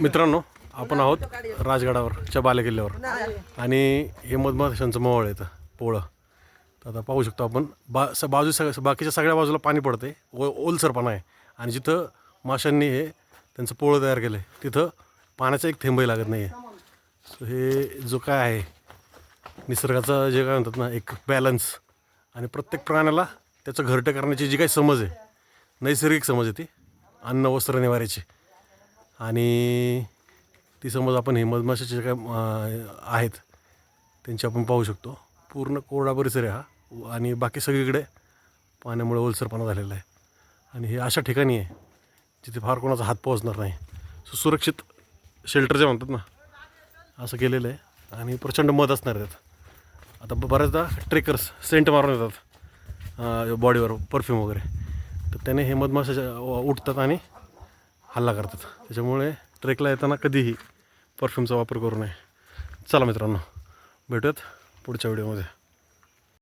मित्रांनो आपण आहोत राजगडावरच्या बालेकिल्ल्यावर. आणि हे मधमाशांचं मोहळ येतं पोळं. तर आता पाहू शकतो आपण बा स बाजू सग बाकीच्या सगळ्या बाजूला पाणी पडते ओ ओलसरपणा आहे. आणि जिथं माशांनी हे त्यांचं पोळं तयार केलं आहे तिथं पाण्याचा एक थेंबही लागत नाही आहे हे जो काय आहे निसर्गाचं जे काय म्हणतात ना एक बॅलन्स आणि प्रत्येक प्राण्याला त्याचं घरटं करण्याची जी काही समज आहे नैसर्गिक समज आहे ती अन्न वस्त्र निवाऱ्याची. आणि ती समज आपण हे मधमाशाचे जे काय आहेत त्यांची आपण पाहू शकतो. पूर्ण कोरडा परिसर आहे हा. आणि बाकी सगळीकडे पाण्यामुळे ओलसरपणा झालेला आहे. आणि हे अशा ठिकाणी आहे जिथे फार कोणाचा हात पोहोचणार नाही. सो सुरक्षित शेल्टर जे म्हणतात ना असं केलेलं आहे. आणि प्रचंड मध असणार आहेत. आता ब- बऱ्याचदा ट्रेकर्स सेंट मारून येतात बॉडीवर परफ्यूम वगैरे. तर त्याने हे मधमाशाच्या उठतात आणि हल्ला करतात. त्याच्यामुळे ट्रेकला येताना कधीही परफ्यूमचा वापर करू नये. चला मित्रांनो भेटूयात पुढच्या व्हिडिओमध्ये